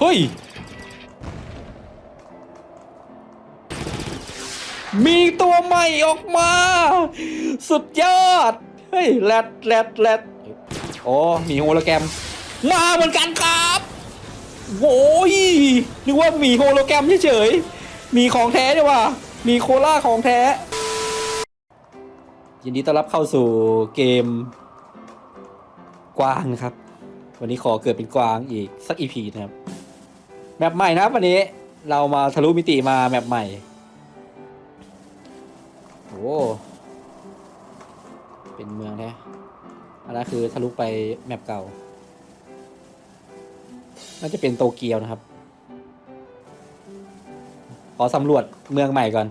เฮ้ย มีตัวใหม่ออกมา สุดยอด เฮ้ยแรดแรดแรดโอ้มีโฮโลแกรม มาเหมือนกันครับโว้ยนึกว่ามีโฮโลแกรมเฉยๆมีของแท้ด้วยว่ะมีโคล่าของแท้ ยินดีต้อนรับเข้าสู่เกม กวางนะครับ วันนี้ขอเกิดเป็นกวางอีกสักอีพีนะครับ แมปใหม่นะครับวันนี้เรามาทะลุมิติมาแมปใหม่โอ้เป็นเมืองแท้อันนั้นคือทะลุไปแมปเก่า น่าจะเป็นโตเกียวนะครับ ขอสำรวจเมืองใหม่ก่อน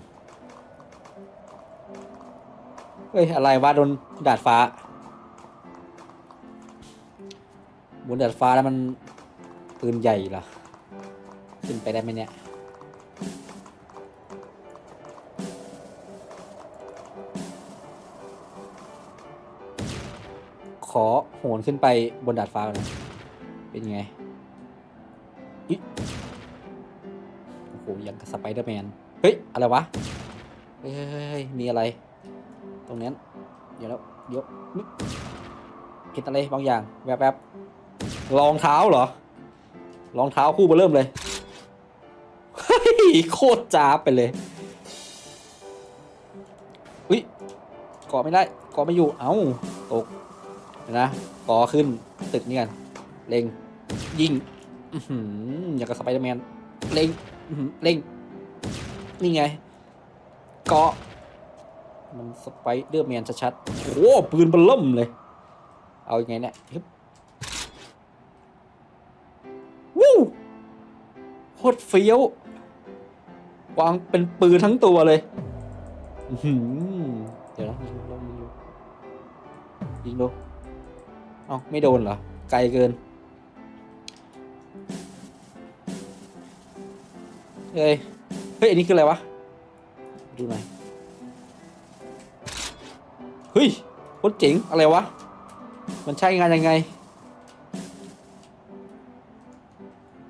เฮ้ย อะไรวะโดนดาดฟ้า บนดาดฟ้าแล้วมันปืนใหญ่เหรอ ขึ้นไปได้ไหมเนี่ย ขอโหนขึ้นไปบนดาดฟ้าหน่อยเป็นยังไงอิโอ้โหยังกับสไปเดอร์แมน เฮ้ย อะไรวะ เฮ้ย มีอะไร ตรงนั้น เดี๋ยวแล้วเดี๋ยวเห็นอะไรบางอย่าง แวบๆรองเท้าเหรอ รองเท้าคู่เบอเริ่มเลย โคตรจ้าไปเลยอุ้ยเกาะไม่ได้เกาะไม่อยู่ เอ้าตกนะกอขึ้นตึกนี่กันเล็งยิงอือย่างกับสไปเดอร์แมนเล็งเล็งนี่ไงเกาะมันสไปเดอร์แมนชัดๆโอ้โหปืนเบลล่มเลย เอาอยัางไงเนี่ยฮึบวู้โคตรเฟี้ยว วางเป็นปืนทั้งตัวเลยเดี๋ยวนะยิงลองยิงดูยิงดูเอ้าไม่โดนเหรอ ไกลเกิน เฮ้ย เฮ้ย อันนี้คืออะไรวะ ดูหน่อย เฮ้ยโคตรเจ๋ง อะไรวะ มันใช้งานยังไง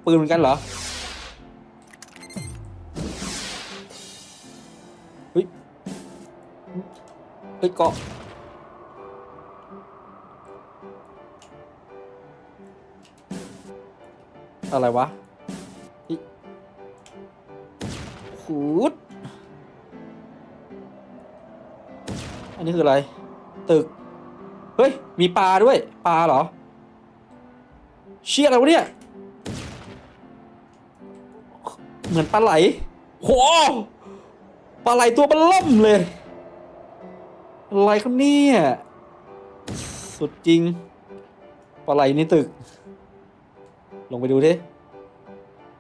ปืนเหมือนกันเหรอ เฮ้ยเกาะอะไรวะขูดอันนี้คืออะไร ตึก เฮ้ย มีปลาด้วย ปลาเหรอ เชี่ยอะไรวะเนี่ย เหมือนปลาไหล โห ปลาไหลตัวมันล่มเลย อะไรครับเนี่ย สุดจริง ปลาไหลในตึก ลงไปดูดิ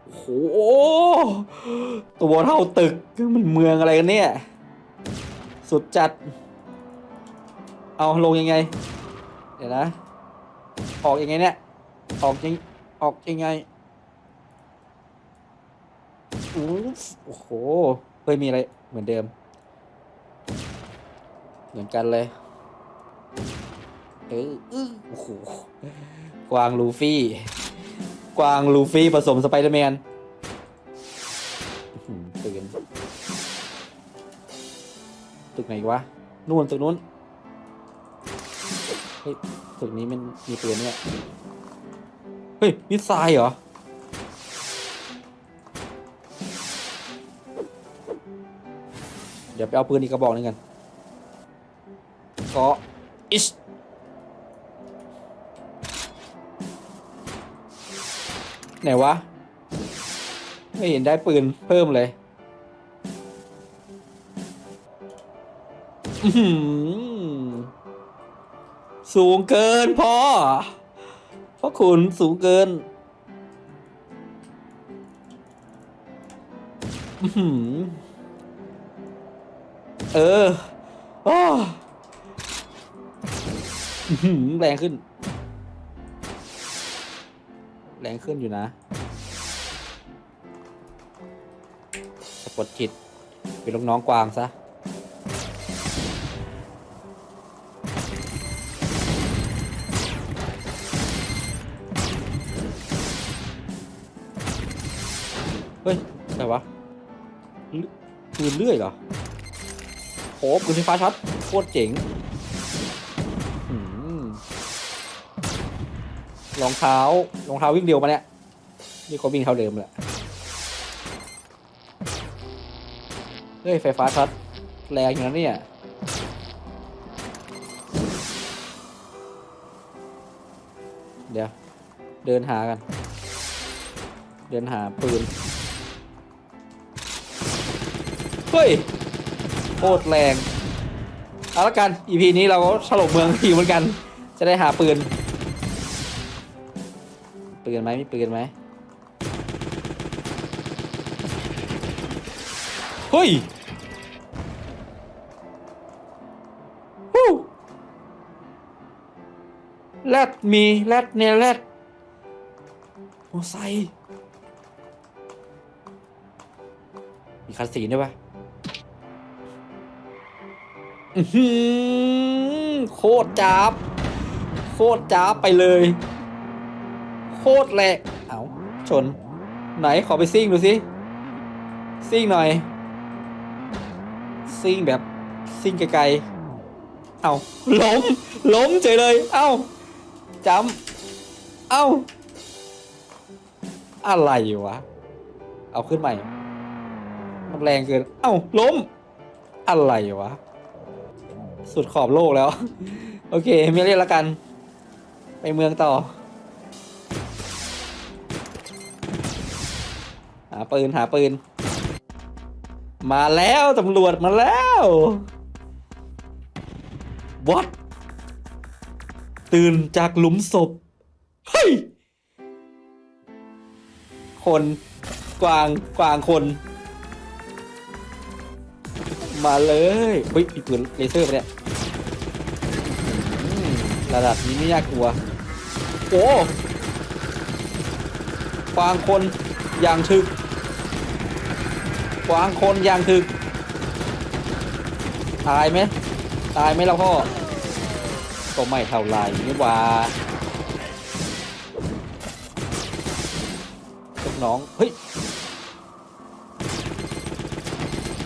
โอ้โหตัวเท่าตึก มันเมืองอะไรกันเนี่ย สุดจัด เอาลงยังไง เดี๋ยวนะ ออกยังไงเนี่ย ออกยังออกยังไงโอ้โหเฮ้ยมีอะไรเหมือนเดิม เหมือนกันเลยเออโอ้โหกวางลูฟี่ กวางลูฟี่ผสมสไปเดอร์แมนอื้อหือปืนตึกไหนวะ นู่นตึกนู้น เฮ้ยตึกนี้มันมีปืนเนี่ย เฮ้ยมิสไซล์เหรอ เดี๋ยวไปเอาปืนอีกกระบอกหนึงกัน ก็อิชไหนวะ ไม่เห็นได้ปืนเพิ่มเลยสูงเกินพ่อเพราะคุณสูงเกินเออ อ้อ อื้อหือแรงขึ้น แรงขึ้นอยู่นะสะกดจิตเป็นลูกน้องกวางซะ เฮ้ยอะไรวะปืนเลื่อยเหรอโหปืนไฟฟ้าช็อตโคตรเจ๋ง รองเท้ารองเท้าวิ่งเดียวมาเนี่ยนี่ก็วิ่งเท่าเดิมแหละเฮ้ยไฟฟ้าช็อตแรงอย่างนั้นเนี่ยเดี๋ยว เดินหากัน เดินหาปืน เฮ้ยโคตรแรง เอาละกัน EP นี้เราก็ถล่มเมืองทีเหมือนกัน จะได้หาปืน ปืนไหมมีปืนไหมเฮ้ยฮู้แรดมีแรดเนี่ยแรดโมอไซมีคันสีนด้วยปะอือหือโคตรจับโคตรจับไปเลย คตรแหลกเอาชน ไหนขอไปซิ่งดูสิซิ่งหน่อยซิ่งแบบซิ่งไกลๆเอาล้มล้มเฉยเลย เอาจำเอาอะไรวะ เอาขึ้นใหม่มันแรงเกิน เอ้าล้ม อะไรวะ สุดขอบโลกแล้ว โอเค ไม่เรียกแล้วกัน ไปเมืองต่อาปืนหาปืน มาแล้วตำรวจมาแล้ว What ตื่นจากหลุมศพ เฮ้ย คนกวางกวางคน มาเลยเฮ้ยมีปืนเลเซอร์ไปเนี่ยระดับนี้ไม่น่ากลัว โอ้กวางคนอย่างถึก กวางคนอย่างถึก ตายไหมตายไหมเราพ่อ ก็ไม่เท่าไรนี่ว่าลูกน้อง เฮ้ย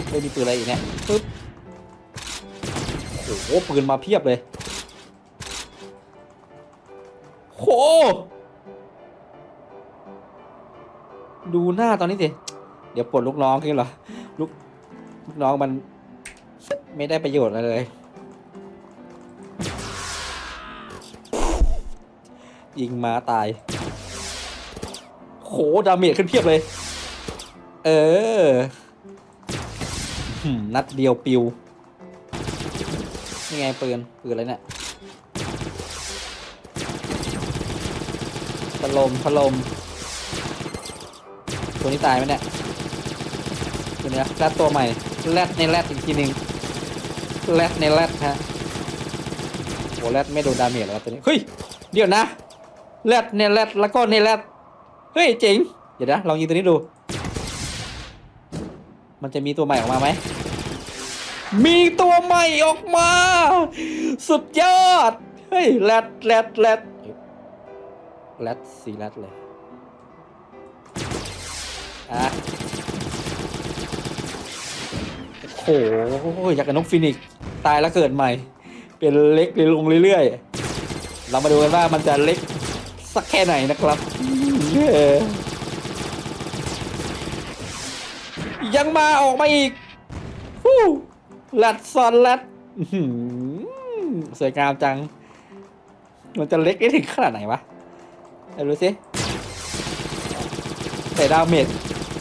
เฮ้ยมีปืนอะไรอีกเนี่ยปึ๊บโอ้โหปืนมาเพียบเลยโหดูหน้าตอนนี้สิ เดี๋ยวปลดลูกน้องขึ้นเหรอลูกลูกน้องมันไม่ได้ประโยชน์อะไรเลยยิงมาตาย โหดาเมจขึ้นเพียบเลย เออหืมนัดเดียวปิว นี่ไงปืน ปืนอะไรเนี่ยพัดลมพัดลมตัวนี้ตายไหมเนี่ย แรดตัวใหม่แรดในแรดอีกทีหนึ่งแรดในแรดฮะโหแรดไม่โดนดาเมจแล้วตัวนี้ เฮ้ย เดี๋ยวนะแรดในแรดแล้วก็ในแรดเฮ้ยเจ๋ง เดี๋ยวนะลองยิงตัวนี้ดู มันจะมีตัวใหม่ออกมาไหม มีตัวใหม่ออกมา สุดยอด เฮ้ยแรดแรดแรดแรดสีแรดเลยอะโอ้โหอยากกับนกฟินิกตายแล้วเกิดใหม่ เป็นเล็กเลยลงเรื่อยๆ เรามาดูกันว่ามันจะเล็กสักแค่ไหนนะครับเออยังมาออกมาอีกฮู้แรดซอนแรดสวยงามจัง มันจะเล็กได้ถึงขนาดไหนวะเดี๋ยวดูสิแต่ดาวเมจ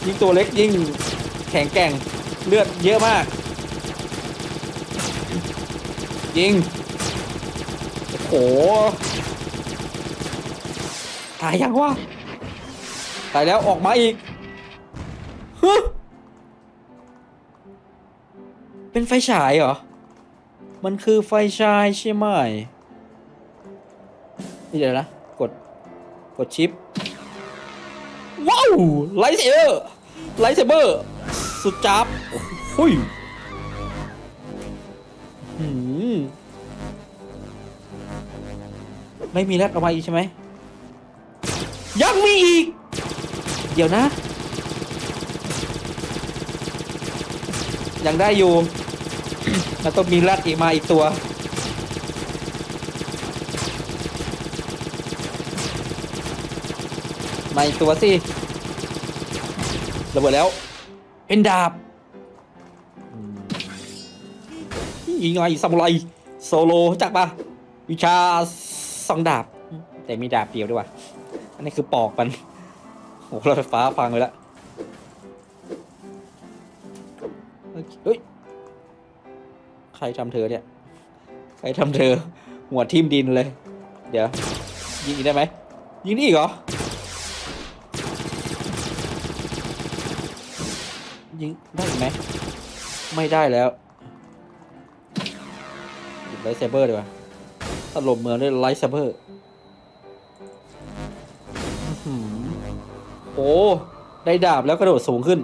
ยิ่งตัวเล็กยิ่งแข็งแกร่งเลือดเยอะมาก ยิง โอ้โห ตายยังวะ ตายแล้วออกมาอีกฮึเป็นไฟฉายเหรอ มันคือไฟฉายใช่ไหมนี่เดี๋ยวนะ กด กดชิป ว้าว ไลท์เซเบอร์ ไลท์เซเบอร์ สุดจับหุย ไม่มีแรดออกมาอีกใช่ไหมยังมีอีก เดี๋ยวนะ ยังได้อยู่มันต้องมีแรดอีกมาอีกตัว มาอีกตัวสิระเบิดแล้ว เป็นดาบอืมยิงไงซามูไรโซโลจักปะวิชา สองดาบ แต่มีดาบเดียวด้วยว่ะอันนี้คือปอกมันโอ้โหรถไฟฟ้าฟังเลยละเฮ้ยใครทำเธอเนี่ย ใครทำเธอ หัวทิ่มดินเลย เดี๋ยว ยิงได้ไหมยิงนี่อีกเหรอ ยิงได้ไหม ไม่ได้แล้วหยิบไลท์เซเบอร์ดีกว่า ถล่มเมืองด้วยไลท์เซเบอร์โอ้ ได้ดาบแล้วกระโดดสูงขึ้น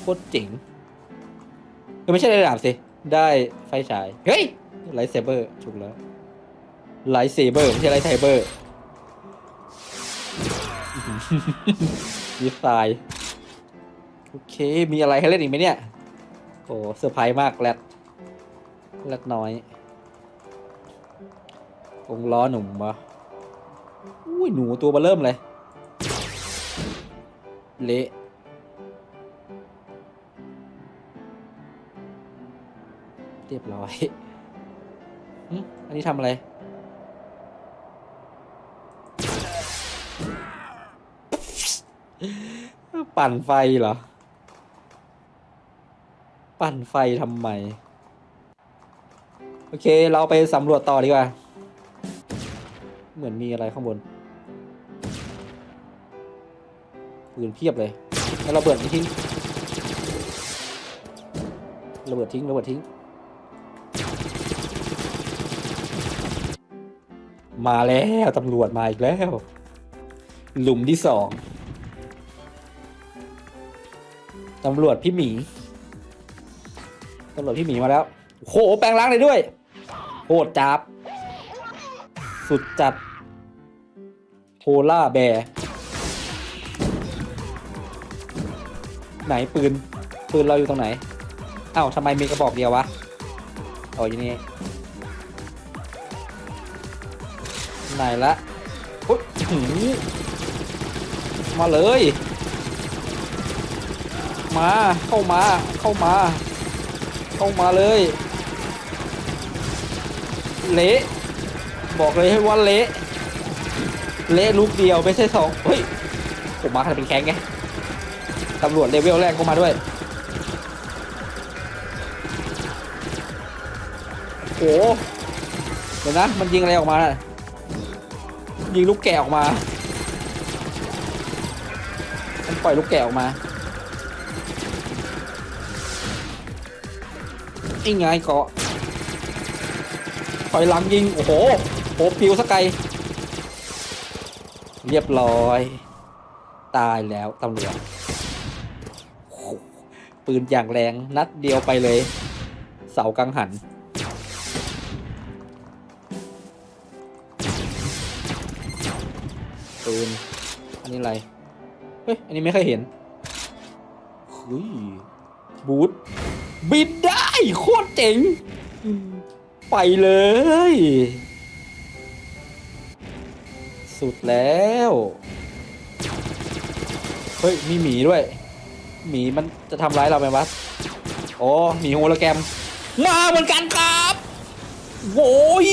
โคตรเจ๋งเอ้ยไม่ใช่ได้ดาบสิ ได้ไฟฉาย เฮ้ย ไลท์เซเบอร์ถูกแล้ว ไลท์เซเบอร์ไม่ใช่ไลท์ไซเบอร์ดีไซน์โอเค มีอะไรให้เล่นอีกไหมเนี่ย โอ้เซอร์ไพรส์มากแรด แรดน้อยวงล้อหนุ่มวะอุ้ยหนูตัวเบอเริ่มเลย เละเรียบร้อยอันนี้ทำอะไร ปั่นไฟเหรอ ปั่นไฟทำไม โอเค เราไปสำรวจต่อดีกว่า เหมือนมีอะไรข้างบนปืนเพียบเลยแล้วระเบิดทิ้งระเบิดทิ้งระเบิดทิ้ง มาแล้วตำรวจมาอีกแล้ว หลุมที่สองตำรวจพี่หมีตำรวจพี่หมีมาแล้วโอ้โหแปลงร่างเลยด้วย โหดจับ สุดจัดโพล่าแบร์ไหนปืน ปืนเราอยู่ตรงไหนอ้าวทำไมมีกระบอกเดียววะอ๋อยู่นี่ไหนละอุ๊ยหืมมาเลย มาเข้ามาเข้ามา เข้ามาเลย เละบอกเลยให้ว่าเละเละลูกเดียวไม่ใช่สองเฮ้ยผมมาขนาดเป็นแข้งไงตำรวจเลเวลแรกก็มาด้วยโอ้โหเดี๋ยวนะมันยิงอะไรออกมาน่ะยิงลูกแกะออกมา มันปล่อยลูกแกะออกมาไอ้ไงเกาะ ถอยหลังยิง โอ้โหโหปิวสกไกเรียบร้อย ตายแล้วตำรวจปืนอย่างแรงนัดเดียวไปเลย เสากังหัน ปืน อันนี้อะไร เฮ้ย อันนี้ไม่เคยเห็นเฮ้ยบูทบินได้ โคตรเจ๋ง ไปเลย สุดแล้ว เฮ้ย มีหมีด้วย หมีมันจะทำร้ายเราไหมวะโอ้หมีโฮโลแกรม มาเหมือนกันครับโว้ย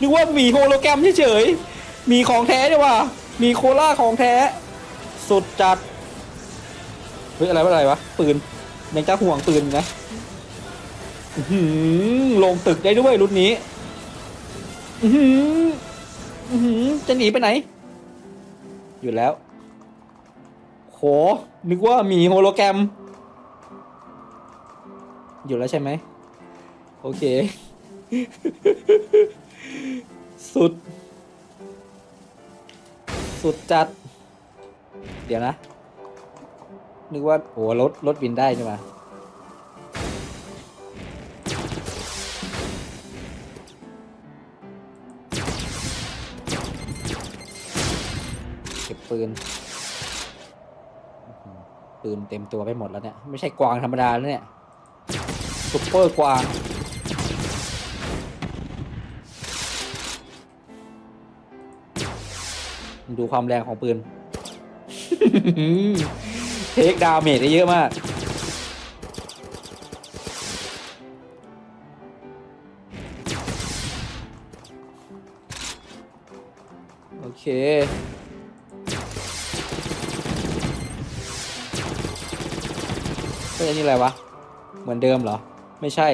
นึกว่าหมีโฮโลแกรมเฉยๆหมีของแท้ดีว่าหมีโคล่าของแท้ สุดจัด เฮ้ย อะไรวะอะไรวะ ปืนยังจะห่วงปืนนะ หือลงตึกได้ด้วยรุ่นนี้หืออื้อหือจะหนีไปไหน อยู่แล้ว โห นึกว่ามีโฮโลแกรม อยู่แล้วใช่ไหม โอเค สุด สุดจัด เดี๋ยวนะ นึกว่าโอ้รถรถบินได้ใช่ไหม ปืน ปืนเต็มตัวไปหมดแล้วเนี่ย ไม่ใช่กวางธรรมดาแล้วเนี่ยซุปเปอร์กวางดูความแรงของปืน เทคดาเมจได้เยอะมาก โอเค อันนี้อะไรวะ เหมือนเดิมเหรอ ไม่ใช่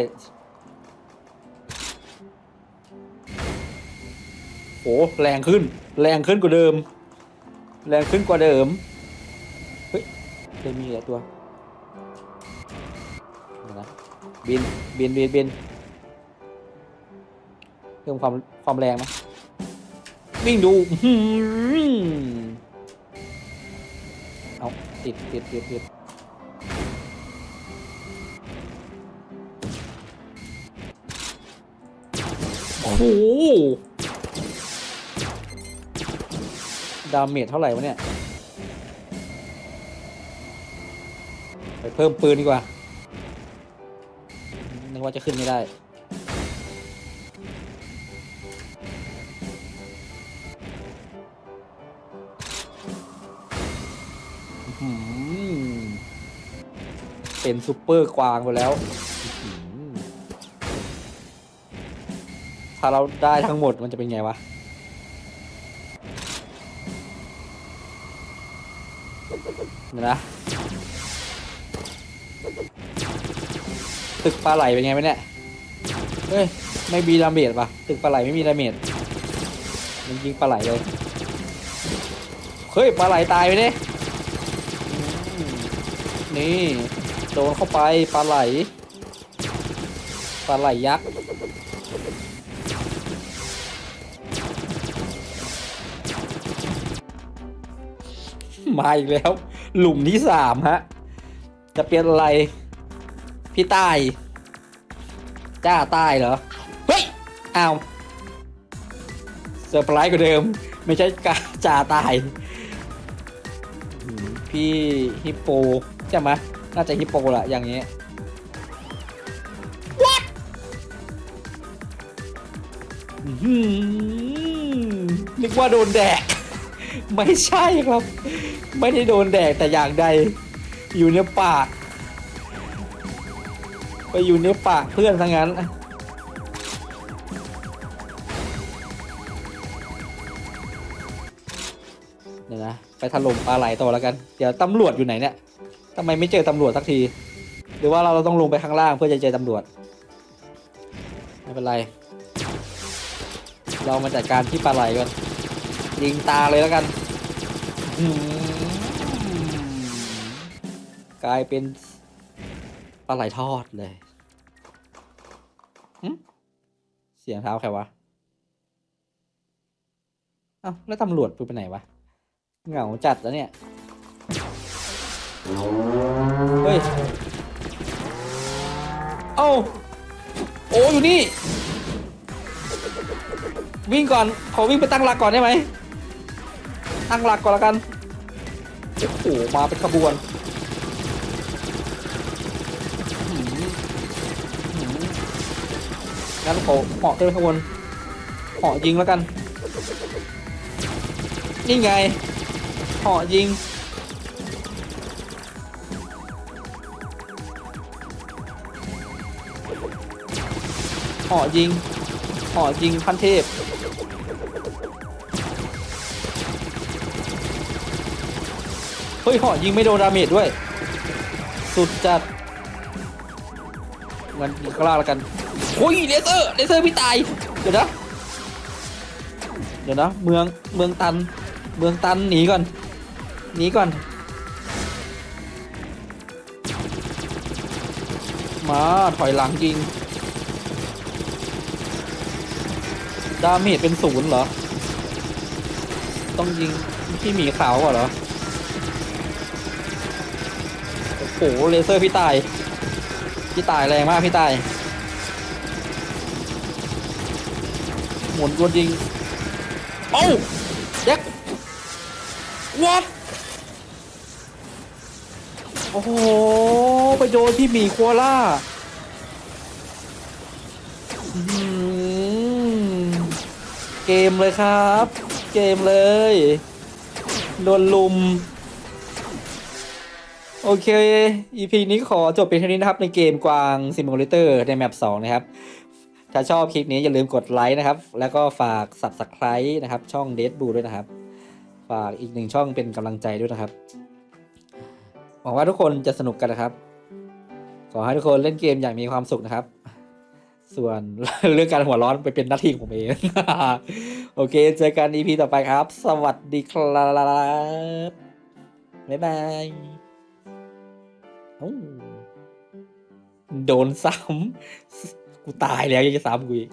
โหแรงขึ้น แรงขึ้นกว่าเดิม แรงขึ้นกว่าเดิม เฮ้ยเคยมีอะไรตัวเบียนะบิน บิน บิน บิน เพิ่มความความแรงไหมวิ่งดูอื้อหือเอาติดติดติดติด โอ้โหดาเมจเท่าไหร่วะเนี่ย ไปเพิ่มปืนดีกว่า นึกว่าจะขึ้นไม่ได้ เป็นซูเปอร์กวางไปแล้ว ถ้าเราได้ทั้งหมดมันจะเป็นไงวะเดี๋ยนะตึกปลาไหลเป็นไงไหมเนี่ย เฮ้ย ไม่มีดาเมจปะตึกปลาไหลไม่มีดาเมจ มันยิงปลาไหลเลย เฮ้ยปลาไหลตายไปเนี่ยนี่โดนเข้าไปปลาไหล ปลาไหลยักษ์ มาอีกแล้ว หลุมที่สามฮะ จะเป็นอะไร พี่ใต้จ้าใต้เหรอ เฮ้ยอ้าวเซอร์ไพรส์กว่าเดิม ไม่ใช่กาจ่าตาย พี่ฮิปโปใช่ไหมน่าจะฮิปโปแหละอย่างนี้ยนึกว่าโดนแดก ไม่ใช่ครับ ไม่ได้โดนแดกแต่อย่างใด อยู่ในปาก ไปอยู่ในปากเพื่อนทั้งนั้นเดี๋ยวนะ ไปถล่มปลาไหลต่อแล้วกัน เดี๋ยวตำรวจอยู่ไหนเนี่ยทำไมไม่เจอตำรวจสักที หรือว่าเราต้องลงไปข้างล่างเพื่อจะเจอตำรวจ ไม่เป็นไร เรามาจัดการที่ปลาไหลก่อน ยิงตาเลยแล้วกันอืมกลายเป็นปลาไหลทอดเลยหึเสียงเท้าใครวะเอ้าแล้วตำรวจไปไหนวะ เหงาจัดแล้วเนี่ย เฮ้ย เอ้า โอ้อยู่นี่ วิ่งก่อน ขอวิ่งไปตั้งหลักก่อนได้ไหม ตั้งหลักก่อนละกันโอ้โหมาเป็นขบวนงั้นขอเหาะเดินขบวนเหาะยิงแล้วกัน นี่ไงเหาะยิงเหาะยิงเหาะยิงพันเทพ เฮ้ยหาะยิงไม่โดนดาเมจด้วย สุดจัดมันยิงข้างล่าล้วกันโอ้ยเลเซอร์เลเซอร์พี่ตาย เดี๋ยวนะ เดี๋ยวนะ เมืองเมืองตัน เมืองตันหนีก่อน หนีก่อน มาถอยหลังยิง ดาเมจเป็นศูนย์เหรอ ต้องยิงพี่หมีขาวก่อนเหรอ โอ้โหเลเซอร์พี่ตาย พี่ตายแรงมากพี่ตาย หมุนวนยิง เอ้าแจ็ค what โอ้โห ไปโดนที่หมีโคอาล่าอื้อหือเกมเลยครับ เกมเลย โดนลุม โอเค EP นี้ขอจบเป็นเท่านี้นะครับ ในเกมกวางซิมูเลเตอร์ในแมป2นะครับ ถ้าชอบคลิปนี้อย่าลืมกดไลค์นะครับ แล้วก็ฝาก Subscribe นะครับ ช่อง Dead Blue ด้วยนะครับ ฝากอีกหนึ่งช่องเป็นกำลังใจด้วยนะครับ หวังว่าทุกคนจะสนุกกันนะครับ ขอให้ทุกคนเล่นเกมอย่างมีความสุขนะครับ ส่วนเรื่องการหัวร้อนไปเป็นหน้าที่ของผมเอง โอเค เจอกัน EP ต่อไปครับ สวัสดีครับบ๊ายบาย โดนซ้ำกูตายแล้วยังจะซ้ำกูอีก